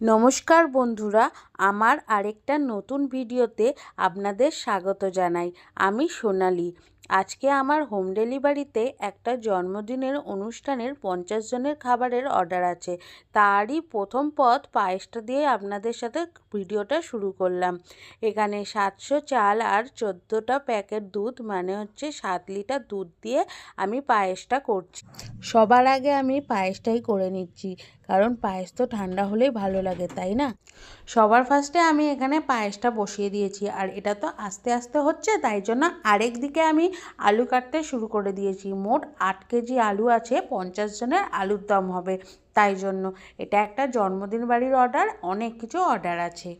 নমস্কার বন্ধুরা আমার আরেকটা নতুন ভিডিওতে আপনাদের স্বাগত জানাই। আমি সোনালি। আজকে আমার হোম ডেলিভারিতে একটা জন্মদিনের অনুষ্ঠানের পঞ্চাশ জনের খাবারের অর্ডার আছে। তারই প্রথম পথ পায়েসটা দিয়ে আপনাদের সাথে ভিডিওটা শুরু করলাম। এখানে সাতশো চাল আর চোদ্দোটা প্যাকেট দুধ মানে হচ্ছে সাত লিটার দুধ দিয়ে আমি পায়েসটা করছি। সবার আগে আমি পায়েসটাই করে নিচ্ছি, কারণ পায়েস তো ঠান্ডা হলেই ভালো লাগে, তাই না? সবার ফার্স্টে আমি এখানে পায়েসটা বসিয়ে দিয়েছি, আর এটা তো আস্তে আস্তে হচ্ছে, তাই জন্য আরেক দিকে আমি আলু কাটতে শুরু করে দিয়েছি। মোট আট কেজি আলু আছে পঞ্চাশ জনের আলুর দম হবে তাই জন্য। এটা একটা জন্মদিন বাড়ির অর্ডার অনেক কিছু অর্ডার আছে।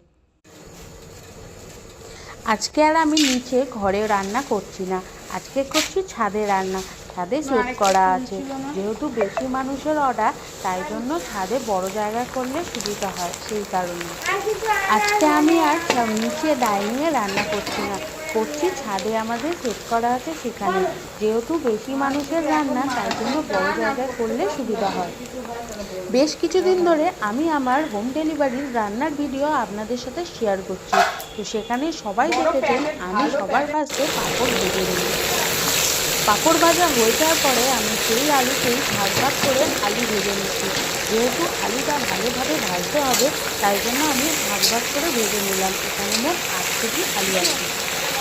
আজকে আর আমি নিচে ঘরে রান্না করছি না। আজকে করছি ছাদে রান্না। ছাদে সেট করা আছে। যেহেতু বেশি মানুষের অর্ডার তাই জন্য ছাদে বড় জায়গা করলে সুবিধা হয় সেই কারণে। আজকে আমি আর নিচে ডাইনিংয়ে রান্না করছি না। করছি, ছাদে আমাদের সেট করা আছে সেখানে। যেহেতু বেশি মানুষের রান্না, তাই জন্য বড় জায়গায় করলে সুবিধা হয়। বেশ কিছুদিন ধরে আমি আমার হোম ডেলিভারির রান্নার ভিডিও আপনাদের সাথে শেয়ার করছি। তো সেখানে সবাই দেখেছেন, আমি সবার ফার্স্টে পাঁপড় ভেজে নিই। পাঁপড় ভাজা হয়ে যাওয়ার পরে আমি সেই আলুকেই ভাগ ভাগ করে আলু ভেজে নিচ্ছি। যেহেতু আলুটা ভালোভাবে ভাজতে হবে, তাই জন্য আমি ভাগ ভাগ করে ভেজে নিলাম। এখানে মোট আট কেজি আলু আছে।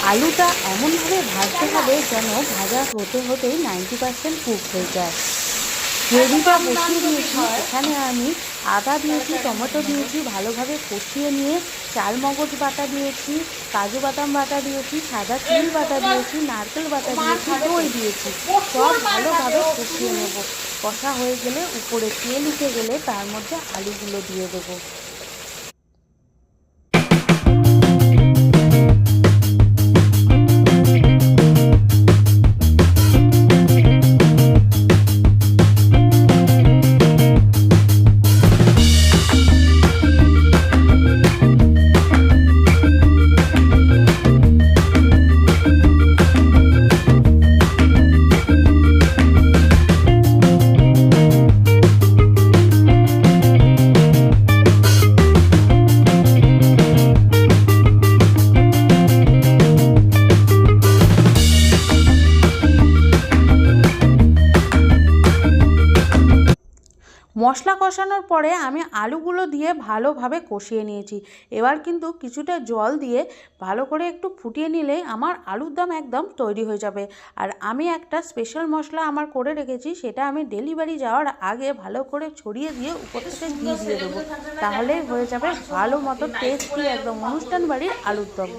আলুটা এমনভাবে ভাজতে হবে যেন ভাজা হতে হতেই নাইনটি পার্সেন্ট কুক হয়ে যায়। গ্রেভিটা বসিয়ে দিয়েছি, এখানে আমি আদা দিয়েছি, টমেটো দিয়েছি, ভালোভাবে কষিয়ে নিয়ে চাল মগজ বাটা দিয়েছি, কাজু বাদাম বাটা দিয়েছি, সাদা তিল বাটা দিয়েছি, নারকেল বাটা দিয়েছি, দই দিয়েছি, সব ভালোভাবে কষিয়ে নেব। কষা হয়ে গেলে উপরে তেল উঠে গেলে তার মধ্যে আলুগুলো দিয়ে দেবো। মশলা কষানোর পরে আমি আলুগুলো দিয়ে ভালোভাবে কষিয়ে নিয়েছি। এবার কিন্তু কিছুটা জল দিয়ে ভালো করে একটু ফুটিয়ে নিলে আমার আলুর দম একদম তৈরি হয়ে যাবে। আর আমি একটা স্পেশাল মশলা আমার করে রেখেছি সেটা আমি ডেলিভারি যাওয়ার আগে ভালো করে ছড়িয়ে দিয়ে উপর থেকে ঘি দিয়ে দেবো। তাহলেই হয়ে যাবে ভালো মতো টেস্টি একদম অনুষ্ঠান বাড়ির আলুর দম।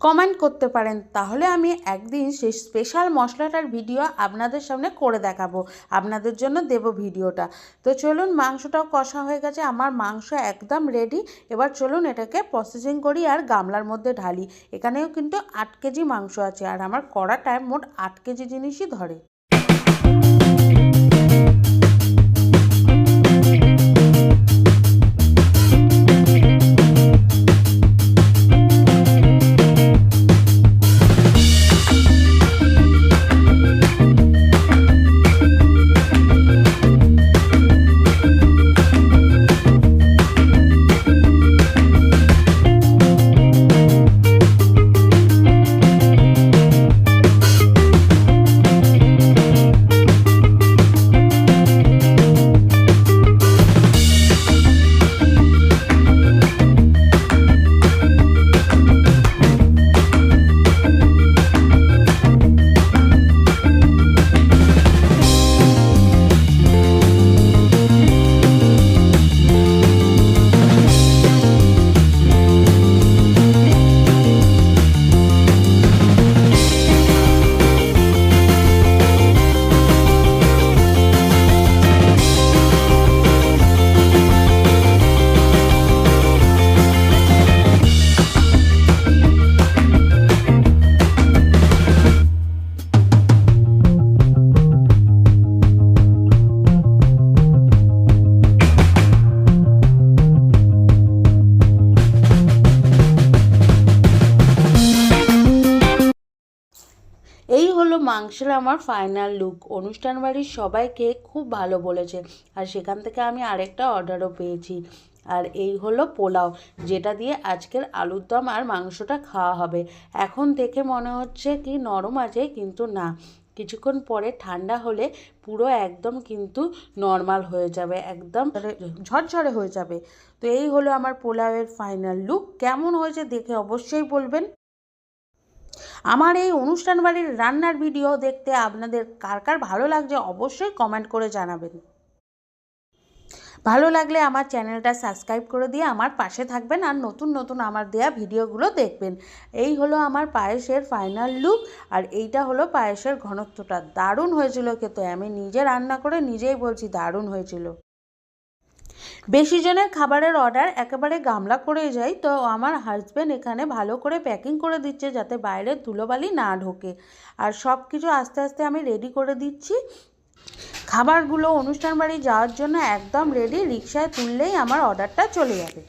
কমেন্ট করতে পারেন। তাহলে আমি একদিন সেই স্পেশাল মশলাটার ভিডিও আপনাদের সামনে করে দেখাবো। আপনাদের জন্য দেব ভিডিওটা তো চলুন মাংসটাও কষা হয়ে গেছে। আমার মাংস একদম রেডি এবার চলুন এটাকে প্রসেসিং করি আর গামলার মধ্যে ঢালি। এখানেও কিন্তু আট কেজি মাংস আছে। আর আমার কড়াটায় মোট আট কেজি জিনিসই ধরে। মাংসের আমার ফাইনাল লুক অনুষ্ঠান বাড়ির সবাইকে খুব ভালো বলেছে। আর সেখান থেকে আমি আরেকটা অর্ডারও পেয়েছি। আর এই হলো পোলাও, যেটা দিয়ে আজকের আলুর দম আর মাংসটা খাওয়া হবে। এখন দেখে মনে হচ্ছে কি নরম আছে, কিন্তু না। কিছুক্ষণ পরে ঠান্ডা হলে পুরো একদম কিন্তু নর্মাল হয়ে যাবে, একদম ঝরঝরে হয়ে যাবে। তো এই হলো আমার পোলাওয়ের ফাইনাল লুক কেমন হয়েছে দেখে অবশ্যই বলবেন। আমার এই অনুষ্ঠান বাড়ির রান্নার ভিডিও দেখতে আপনাদের কার কার ভালো লাগছে অবশ্যই কমেন্ট করে জানাবেন। ভালো লাগলে আমার চ্যানেলটা সাবস্ক্রাইব করে দিয়ে আমার পাশে থাকবেন আর নতুন নতুন আমার দেয়া ভিডিওগুলো দেখবেন। এই হলো আমার পায়েসের ফাইনাল লুক আর এইটা হলো পায়েসের ঘনত্বটা। দারুণ হয়েছিল খেতে। আমি নিজে রান্না করে নিজেই বলছি দারুণ হয়েছিল। বেশি জনের খাবারের অর্ডার একেবারে গামলা করে যাই তো আমার হাজব্যান্ড এখানে ভালো করে প্যাকিং করে দিচ্ছে যাতে বাইরে ধুলোবালি না ঢোকে। আর সব কিছু আস্তে আস্তে আমি রেডি করে দিচ্ছি। খাবারগুলো অনুষ্ঠান বাড়ি যাওয়ার জন্য একদম রেডি রিক্সায় তুললেই আমার অর্ডারটা চলে যাবে।